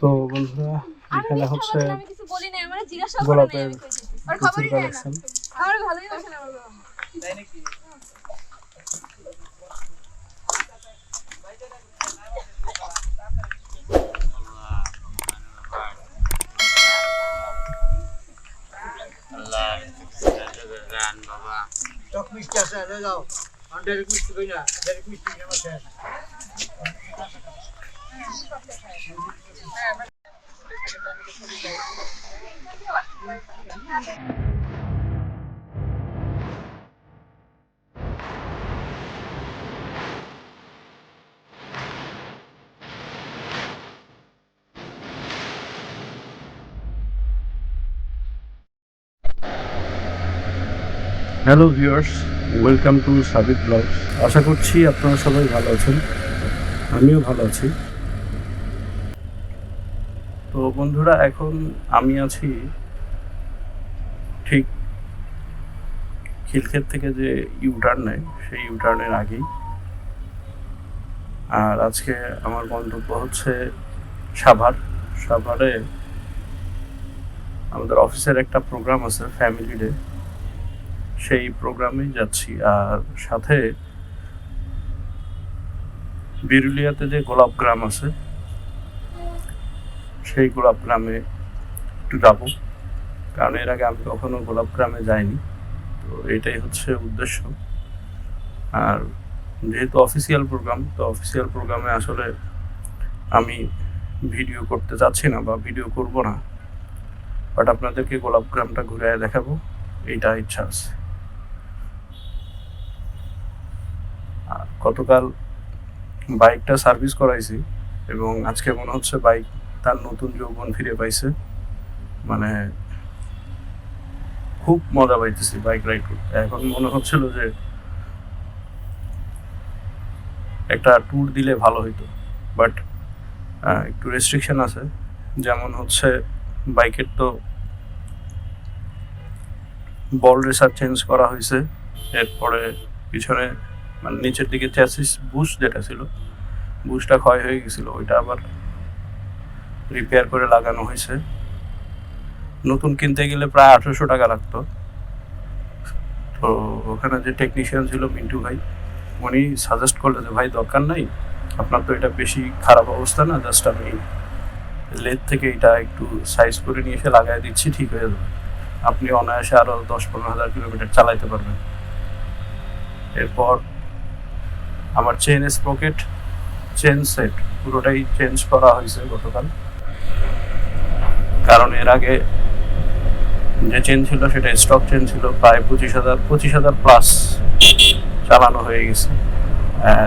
তো বন্ধুরা এখানে হচ্ছে আমি কিছু বলি নাই আমার জিজ্ঞাসা গোলাপের প্রচুর কালেকশন আমার ভালোই বাসেন আমার বাবা আল্লাহ গান বাবা টক মিষ্টি আছে যাও মিষ্টি কই না? মিষ্টি hello viewers welcome to Sabik blogs আশা করছি আপনারা সবাই ভালো আছেন। আমিও ভালো আছি। বন্ধুরা, এখন আমি আছি ঠিক খিলক্ষেত থেকে যে ইউটার্ন নেয় সেই ইউটার্নের আগেই। আর আজকে আমার গন্তব্য হচ্ছে সাভার। সাভারে আমাদের অফিসের একটা প্রোগ্রাম আছে ফ্যামিলি ডে সেই প্রোগ্রামেই যাচ্ছি। আর সাথে বিরুলিয়াতে যে গোলাপ গ্রাম আছে সেই গোলাপ গ্রামে একটু যাব। কারণ এর আগে আমি কখনো গোলাপ গ্রামে যাইনি। তো এটাই হচ্ছে উদ্দেশ্য। আর যেহেতু অফিসিয়াল প্রোগ্রাম তো অফিসিয়াল প্রোগ্রামে আসলে আমি ভিডিও করতে চাচ্ছি না বা ভিডিও করব না। বাট আপনাদেরকে গোলাপ গ্রামটা ঘুরে দেখাবো। এইটা ইচ্ছা আছে। আর গতকাল বাইকটা সার্ভিস করাইছি এবং আজকে মনে হচ্ছে বাইক তার নতুন যৌবন ফিরে পাইছে। মানে খুব মজা পাইতেছি বাইক রাইড করতে। এখন মনে হচ্ছিল যে একটা ট্যুর দিলে ভালো হইতো। বাট একটু রেস্ট্রিকশন আছে। যেমন হচ্ছে বাইকের তো বল রেসার চেঞ্জ করা হয়েছে এরপরে পিছনে মানে নিচের দিকে চ্যাসিস বুশ যেটা ছিল বুশটা ক্ষয় হয়ে গেছিল। ওইটা আবার রিপেয়ার করে লাগানো হয়েছে। নতুন কিনতে গেলে প্রায় আঠেরোশো টাকা লাগতো। তো ওখানে যে টেকনিশিয়ান ছিল মিন্টু ভাই, উনি সাজেস্ট করল যে, ভাই, দরকার নাই। আপনার তো এটা বেশি খারাপ অবস্থা না জাস্ট আমি লেদ থেকে এটা একটু সাইজ করে নিয়ে এসে লাগাই দিচ্ছি, ঠিক হয়ে যাবে। আপনি অনায়াসে আরও দশ পনেরো হাজার কিলোমিটার চালাইতে পারবেন। এরপর আমার চেন স্পকেট চেন সেট পুরোটাই চেঞ্জ করা হয়েছে গতকাল। কারণ এর আগে যে চেন ছিল সেটা স্টক চেন ছিল, প্রায় পঁচিশ হাজার পঁচিশ হাজার প্লাস চালানো হয়ে গেছে।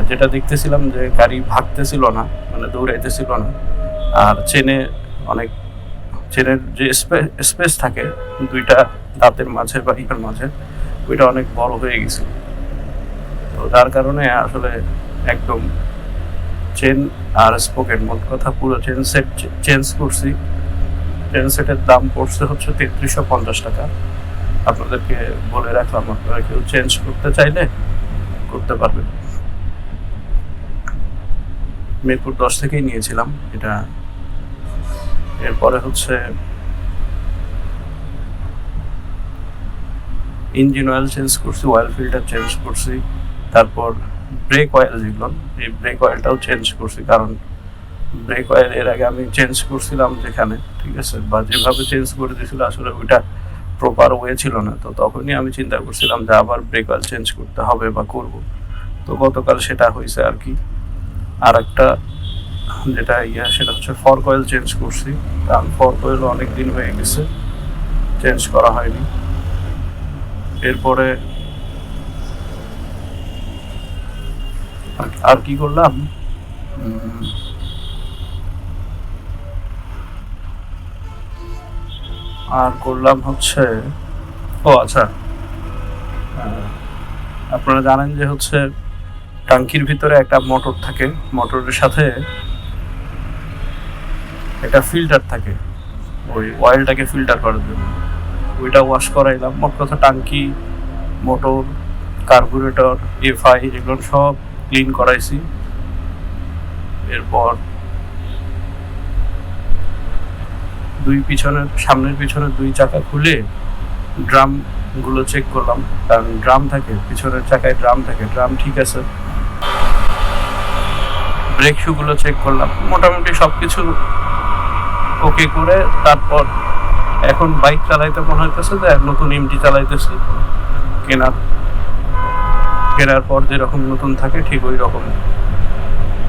যেটা দেখতেছিলাম যে গাড়ি ভাগতেছিল না মানে দৌড়াইতেছিল না, আর চেনে অনেক চেনের যে স্পেস থাকে, দুইটা দাঁতের মাঝে বা ইটার মাঝে, ওইটা অনেক বড় হয়ে গেছিল। তো যার কারণে আসলে একদম চেন আর স্পোকেট মোট কথা পুরো চেন সেট চেঞ্জ করছি। চেন সেটের দাম পড়ছে হচ্ছে তেত্রিশশো পঞ্চাশ টাকা। আপনাদেরকে বলে রাখলাম, আপনারা কেউ চেঞ্জ করতে চাইলে করতে পারবেন। মিরপুর দশ থেকেই নিয়েছিলাম, এটা এরপরে হচ্ছে ইঞ্জিন অয়েল চেঞ্জ করছি অয়েল ফিল্টার চেঞ্জ করছি, তারপর ব্রেক অয়েল যেগুলো, এই ব্রেক অয়েলটাও চেঞ্জ করছি, কারণ ব্রেক অয়েল এর আগে আমি চেঞ্জ করছিলাম যেখানে, ঠিক আছে? বা যেভাবে চেঞ্জ করে দিয়েছিল, আসলে ওইটা প্রপার ওয়ে ছিল না। তো তখনই আমি চিন্তা করছিলাম যে আবার ব্রেক অয়েল চেঞ্জ করতে হবে বা করব। তো গতকাল সেটা হয়েছে আর কি। আর একটা যেটা ইয়া, সেটা হচ্ছে ফর্ক অয়েল চেঞ্জ করছি। কারণ ফর্ক অয়েল অনেক দিন হয়ে গেছে চেঞ্জ করা হয়নি। এরপরে আর কি করলাম? আর করলাম হচ্ছে, ও আচ্ছা। আপনারা জানেন যে হচ্ছে টাঙ্কির ভিতরে একটা মোটর থাকে, মোটরের সাথে একটা ফিল্টার থাকে। ওই অয়েলটাকে ফিল্টার করার জন্য। ওইটা ওয়াশ করাইলাম। মোট কথা টাঙ্কি, মোটর, কার্বুরেটর এফআই এগুলো সব ক্লিন করাইছি। এরপর দুই পিছনের সামনের পিছনের দুই চাকা খুলে ড্রামগুলো চেক করলাম। কারণ ড্রাম থাকে, পিছনের চাকায় ড্রাম থাকে, ড্রাম ঠিক আছে। ব্রেক শু গুলো চেক করলাম। মোটামুটি সবকিছু ওকে করে তারপর এখন বাইক চালাইতে মনে হইতেছে যে নতুন এমটি চালাইতেছি। কেনার কেনার পর যেরকম নতুন থাকে ঠিক ওই রকম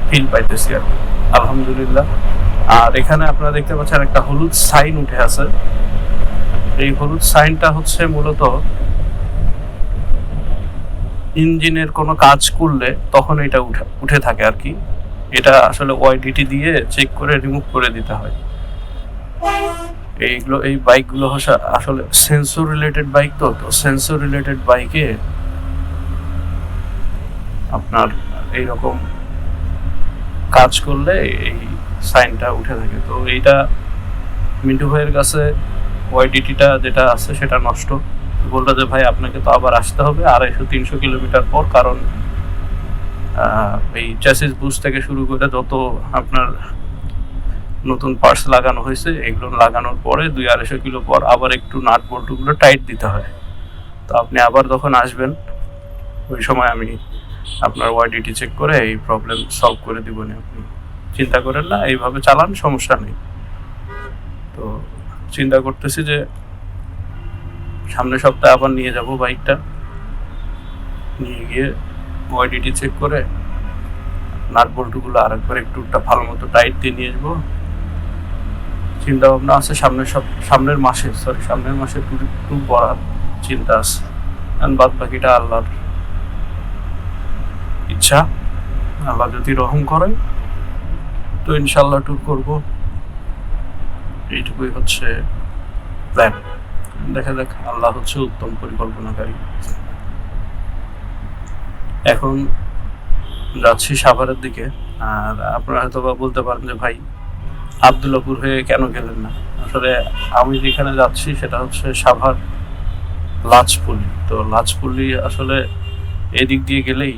ফিল পাইতেছি আর আলহামদুলিল্লাহ। আর এখানে আপনারা দেখতে পাচ্ছেন একটা হলুদ সাইন উঠে আছে। এই হলুদ সাইনটা হচ্ছে মূলত ইঞ্জিনের কোনো কাজ করলে তখন এটা উঠে উঠে থাকে আর কি। এটা আসলে ওয়াইডিটি দিয়ে চেক করে রিমুভ করে দিতে হয়। এইগুলো, এই বাইকগুলো হচ্ছে আসলে সেন্সর রিলেটেড বাইক তো তো সেন্সর রিলেটেড বাইকে আপনার এইরকম কাজ করলে এই সাইনটা উঠে থাকে। তো এইটা মিন্টু ভাইয়ের কাছে ওয়াইডিটিটা যেটা আছে সেটা নষ্ট। বলল যে, ভাই, আপনাকে তো আবার আসতে হবে আড়াইশো, তিনশো কিলোমিটার পর, কারণ এই চ্যাসিস বুস থেকে শুরু করে যত আপনার নতুন পার্টস লাগানো হয়েছে, এগুলো লাগানোর পরে দুই আড়াইশো কিলো পর আবার একটু নাট বল্টুগুলো টাইট দিতে হয়। তো আপনি আবার যখন আসবেন, ওই সময় আমি আপনার ওয়াইডিটি চেক করে এই প্রবলেম সলভ করে দিব না আপনি। চিন্তা করেন না এইভাবে চালান, সমস্যা নেই। তো চিন্তা করতেছি যে সামনের সপ্তাহে আবার নিয়ে যাব বাইকটা। নিয়ে গিয়ে ওয়াইডিটি চেক করে নাট বল্টুগুলো আরেকবার একটুটা ভালো মতো টাইট দিয়ে নিয়ে আসব। চিন্তা ভাবনা আছে, সামনের সব সামনের মাসে সরি সামনের মাসে ট্যুর ট্যুর করার চিন্তা আছে। বাদ বাকিটা আল্লাহর ইচ্ছা। আল্লাহ যদি রহম করে তো ইনশাল্লাহ ট্যুর করব। এইটুকুই হচ্ছে প্ল্যান দেখা যাক, আল্লাহ হচ্ছে উত্তম পরিকল্পনাকারী। এখন যাচ্ছি সাভারের দিকে, আর আপনারা হয়তো বলতে পারেন যে, ভাই, আবদুল্লাপুর হয়ে কেন গেলেন না? আসলে আমি যেখানে যাচ্ছি সেটা হচ্ছে সাভার লাজপল্লি। তো লাজপল্লি আসলে এদিক দিয়ে গেলেই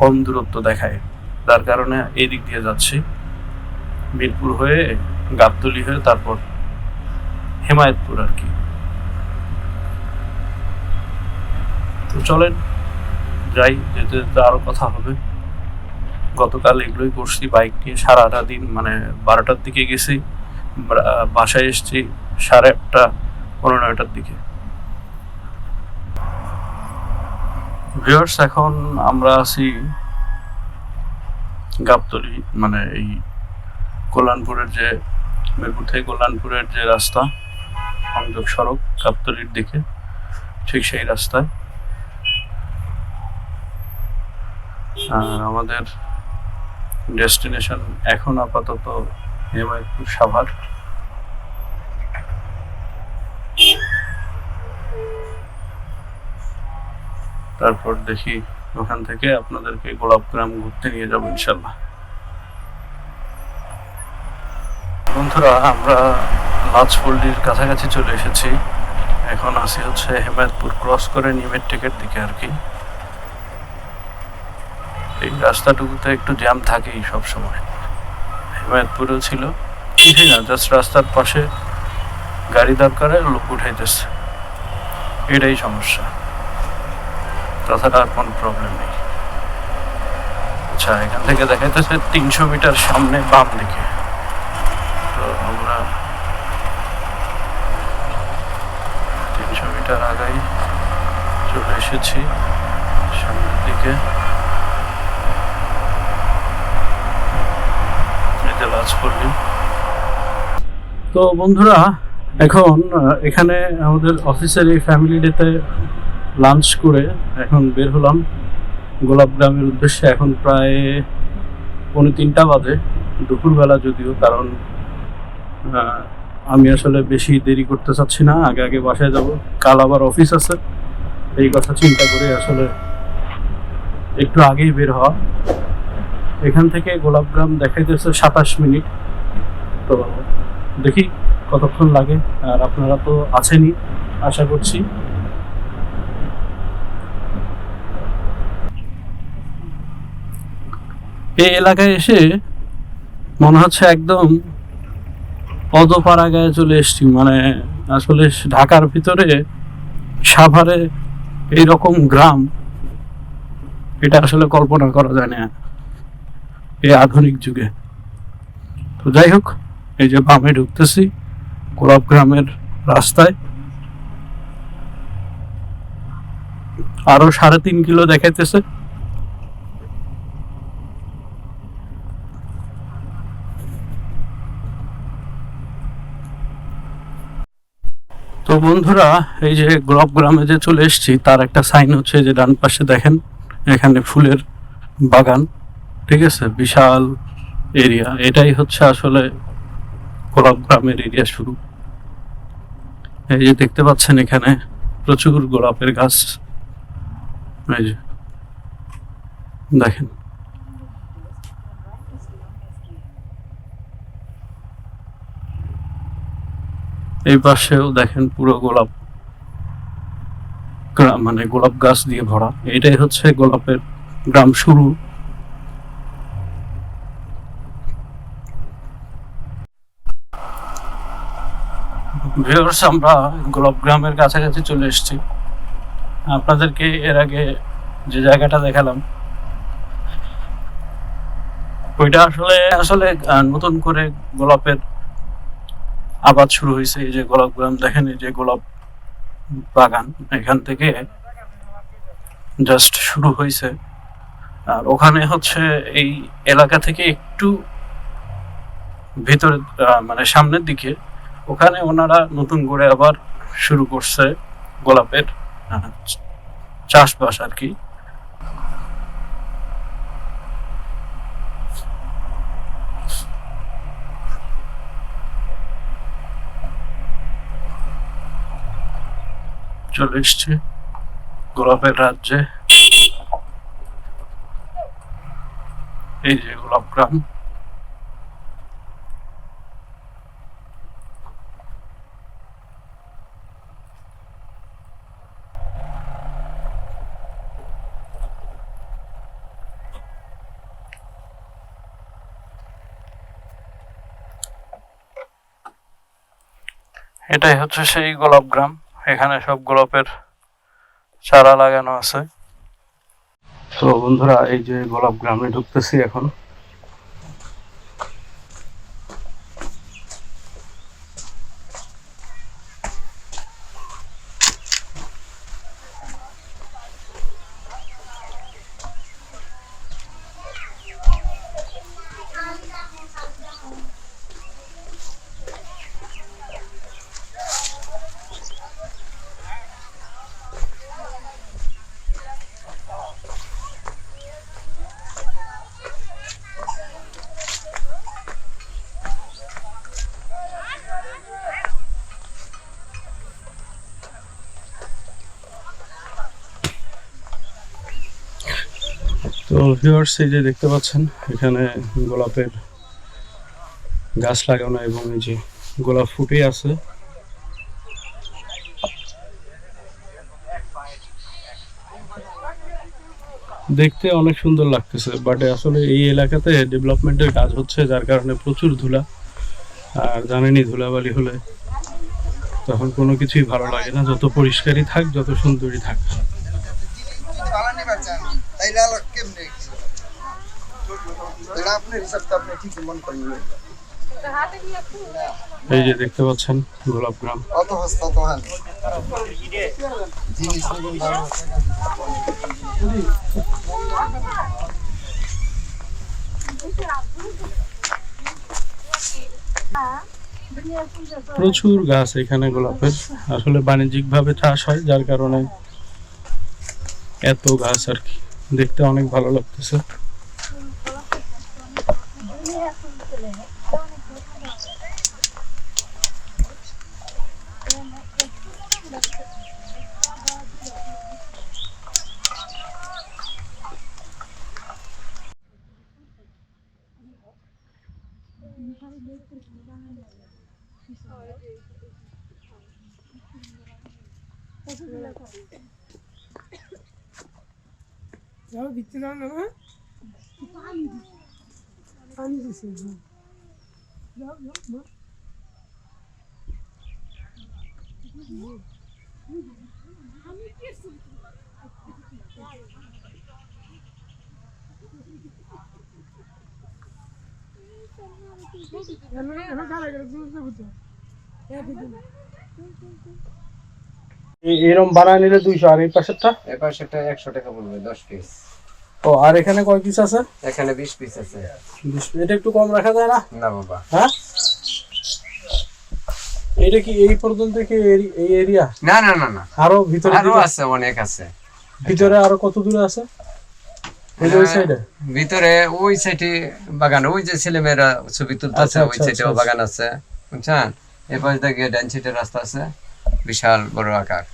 কম দূরত্ব দেখায়। তার কারণে এই দিক দিয়ে যাচ্ছি। মিরপুর হয়ে, গাবতলি হয়ে, তারপর হেমায়তপুর আর কি। তো চলেন, যাই, যেতে যেতে আরও কথা হবে। গতকাল এগুলোই করছি, বাইক নিয়ে সারাটা দিন মানে বারোটার দিকে গেছি। বাসায় এসেছি সাড়ে আটটা পনেরো নয়টার দিকে। ভিউয়ার্স, এখন আমরা আছি গাবতলি মানে এই কল্যাণপুরের যে মিরপুর থেকে কল্যাণপুরের যে রাস্তা, সংযোগ সড়ক গাবতলির দিকে, ঠিক সেই রাস্তায়। আর আমাদের ডেস্টিনেশন এখন আপাতত হেমায়তপুর সাভার। তারপর দেখি ওখান থেকে আপনাদেরকে গোলাপগ্রাম ঘুরতে নিয়ে যাব, ইনশাল্লাহ। বন্ধুরা, আমরা লাজপল্লির কাছাকাছি চলে এসেছি। এখন আসি হচ্ছে হেমায়তপুর ক্রস করে নিমের টেকের দিকে আর কি। এই রাস্তাটুকুতে একটু জ্যাম থাকেই সব সময় হেমায়তপুরেও ছিল। কিছুই না জাস্ট রাস্তার পাশে গাড়ি দরকারে লোক উঠাইতেছে। এটাই সমস্যা। তাছাড়া আর কোনো প্রবলেম নেই। আচ্ছা এখান থেকে তিনশো মিটার সামনে বাম দিকে। তো আমরা তিনশো মিটার চলে এসেছি সামনের দিকে। তো বন্ধুরা, এখন এখানে আমাদের অফিসের এই ফ্যামিলি ডেতে লাঞ্চ করে এখন বের হলাম। গোলাপগ্রামের উদ্দেশ্যে এখন প্রায় পৌনে তিনটা বাজে, দুপুরবেলা যদিও, কারণ আমি আসলে বেশি দেরি করতে চাচ্ছি না, আগে আগে বাসায় যাব। কাল আবার অফিস আছে, এই কথা চিন্তা করে আসলে একটু আগেই বের হওয়া। এখান থেকে গোলাপগ্রাম দেখাইতেছে সাতাশ মিনিট। তো দেখি কতক্ষণ লাগে, আর আপনারা তো আছেনই, আশা করছি। এই এলাকায় এসে মনে হচ্ছে একদম অতপাড়া গায়ে চলে এসেছি। মানে আসলে ঢাকার ভিতরে সাভারে এইরকম গ্রাম, এটা আসলে কল্পনা করা যায় না এই আধুনিক যুগে। তো যাই হোক, এই যে বামে ঢুকতেছি গোলাপ গ্রামের রাস্তায়। আরও সাড়ে তিন কিলো দেখাইতেছে। তো বন্ধুরা, এই যে গোলাপ গ্রামে যে চলে এসেছি, তার একটা সাইন হচ্ছে যে ডান পাশে দেখেন, এখানে ফুলের বাগান, ঠিক আছে? বিশাল এরিয়া এটাই হচ্ছে আসলে গোলাপ গ্রামের এরিয়া শুরু। এই যে দেখতে পাচ্ছেন এখানে প্রচুর গোলাপের গাছ। এই যে দেখেন। এই পাশেও দেখেন পুরো গোলাপ মানে গোলাপ গাছ দিয়ে ভরা। এটাই হচ্ছে গোলাপের গ্রাম শুরু। আমরা গোলাপ গ্রামের কাছাকাছি চলে এসেছি। আপনাদেরকে এর আগে যে জায়গাটা দেখালাম, ওইটা আসলে আসলে নতুন করে গোলাপের আবাদ শুরু হয়েছে, এই যে গোলাপ গ্রাম দেখেন, এই যে গোলাপ বাগান। এখান থেকে জাস্ট শুরু হয়েছে। আর ওখানে হচ্ছে এই এলাকা থেকে একটু ভিতরে মানে সামনের দিকে, ওখানে ওনারা নতুন করে আবার শুরু করছে গোলাপের চাষবাস আর কি। চলে এসছে গোলাপের রাজ্যে। এই যে গোলাপ গ্রাম। এটাই হচ্ছে সেই গোলাপ গ্রাম। এখানে সব গোলাপের চারা লাগানো আছে। তো বন্ধুরা এই যে গোলাপ গ্রামে ঢুকতেছি এখন। তো ভিউয়ার্স এই যে দেখতে পাচ্ছেন, এখানে গোলাপের গাছ লাগানো এবং এই যে গোলাপ ফুটে আছে। দেখতে অনেক সুন্দর লাগতেছে বাট আসলে এই এলাকাতে ডেভেলপমেন্টের কাজ হচ্ছে, যার কারণে প্রচুর ধুলা। আর জানেনই ধুলাবালি হলে তখন কোনো কিছুই ভালো লাগে না, যত পরিষ্কারই থাক, যত সুন্দরই থাক। তাইলে আলো কেমনে তাহলে আপনার হিসাবটা আপনি ঠিকই মন করেন হাতে এই যে দেখতে পাচ্ছেন গোলাপ গ্রাম। অত হস্ত অত হান জিনিস নেবেন ভালো প্রচুর গাছ এখানে গোলাপের। আসলে বাণিজ্যিক ভাবে চাষ হয় যার কারণে এত গাছ আর কি। দেখতে অনেক ভালো লাগতেছে। যাও Ya bitti lan ama. Hani de sevdim. Ya yapma. Yanına yana kara kara sınıfta bu Ya dedim. এরকম বানায় নিলে দুইশো আর এই পাশেরটা? এবার সেটা একশো টাকা পড়বে দশ পিস ও আর এখানে কয় পিস আছে? এখানে বিশ পিস আছে। বিশ। এটা একটু কম রাখা যায় না? না বাবা। হ্যাঁ? এটা কি এই পর্যন্ত কি এই এরিয়া না না না না। আরও ভিতরে আরও আছে অনেক আছে। ভিতরে আরও কত দূরে আছে? ওই সাইডে ভিতরে ওই সাইডে বাগান ওই যে ছেলে মেয়েরা ছবি তুলতেছে আচ্ছা, ওই আচ্ছা, সাইডেও আচ্ছা। বাগান আছে। বুঝছেন? এই পাশ থেকে ডান সাইডে রাস্তা আছে। বিশাল বড় আকার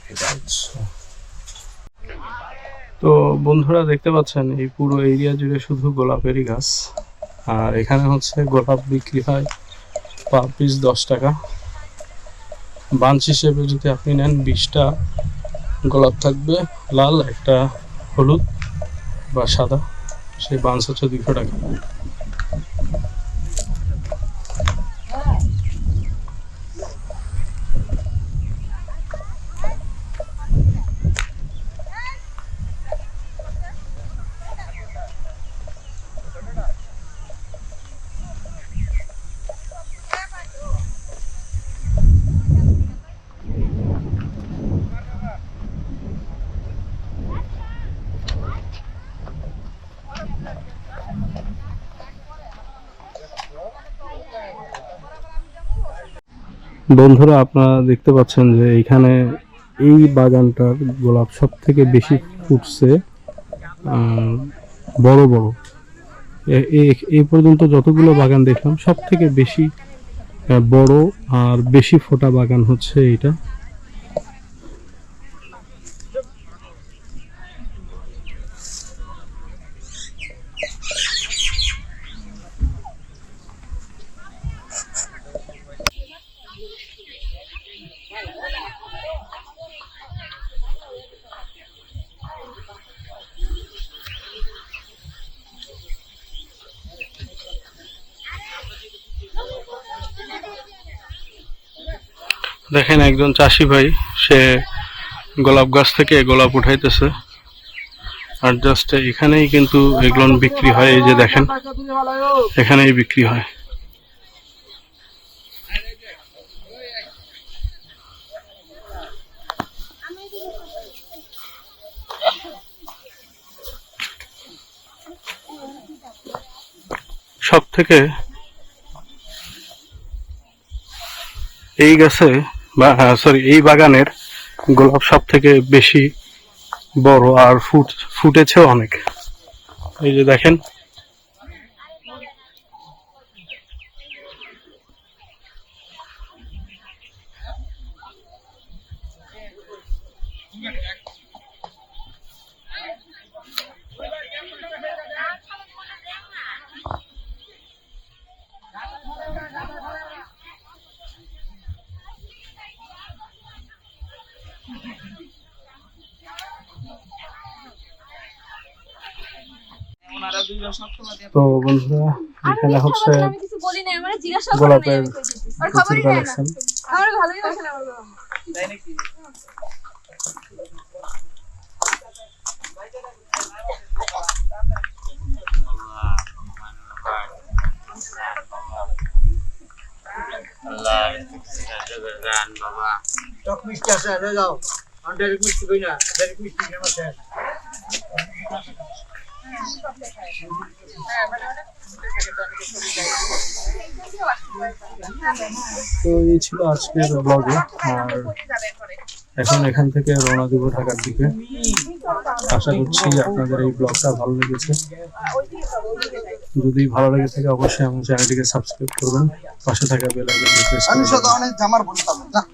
তো বন্ধুরা দেখতে পাচ্ছেন, এই পুরো এরিয়া জুড়ে শুধু গোলাপেরই গাছ। আর এখানে হচ্ছে গোলাপ বিক্রি হয় পার পিস দশ টাকা। বাঞ্চ হিসেবে যদি আপনি নেন বিশটা, গোলাপ থাকবে লাল, একটা হলুদ বা সাদা, সেই বাঞ্চ হচ্ছে দুশো টাকা। বন্ধুরা, আপনারা দেখতে পাচ্ছেন যে এখানে এই বাগানটার গোলাপ সব থেকে বেশি ফুটছে বড় বড়। এই পর্যন্ত যতগুলো বাগান দেখলাম সব থেকে বেশি বড় আর বেশি ফোটা বাগান হচ্ছে এইটা। দেখেন একজন চাষি ভাই, সে গোলাপ গাছ থেকে গোলাপ উঠাইতেছে। আর জাস্ট এখানেই কিন্তু এগুলো বিক্রি হয়, এই যে দেখেন, এখানেই বিক্রি হয়। সব থেকে এই গাছে বা সরি এই বাগানের গোলাপ সব থেকে বেশি বড় আর ফুট, ফুটেছেও অনেক। এই যে দেখেন তো বন্ধুরা এখানে হচ্ছে আমি কিছু বলি না আমার জিজ্ঞাসা গোলাপের আর প্রচুর কালেকশন আমার ভালোই বাসে না আমার বাবা আল্লাহ রান বাবা টক মিষ্টি আছে লয়ে যাও। আমি ডাইরেক্ট মিষ্টি কই না ডাইরেক্ট মিষ্টি কিনে আমার তো এই ছিল আজকের ব্লগে আর এখন এখান থেকে রওনা দিব ঢাকার দিকে আশা করছি আপনাদের এই ব্লগটা ভালো লেগেছে। যদি ভালো লেগে থাকে অবশ্যই আমার চ্যানেলটিকে সাবস্ক্রাইব করবেন। পাশে থাকা বেল আইকনটি প্রেস করবেন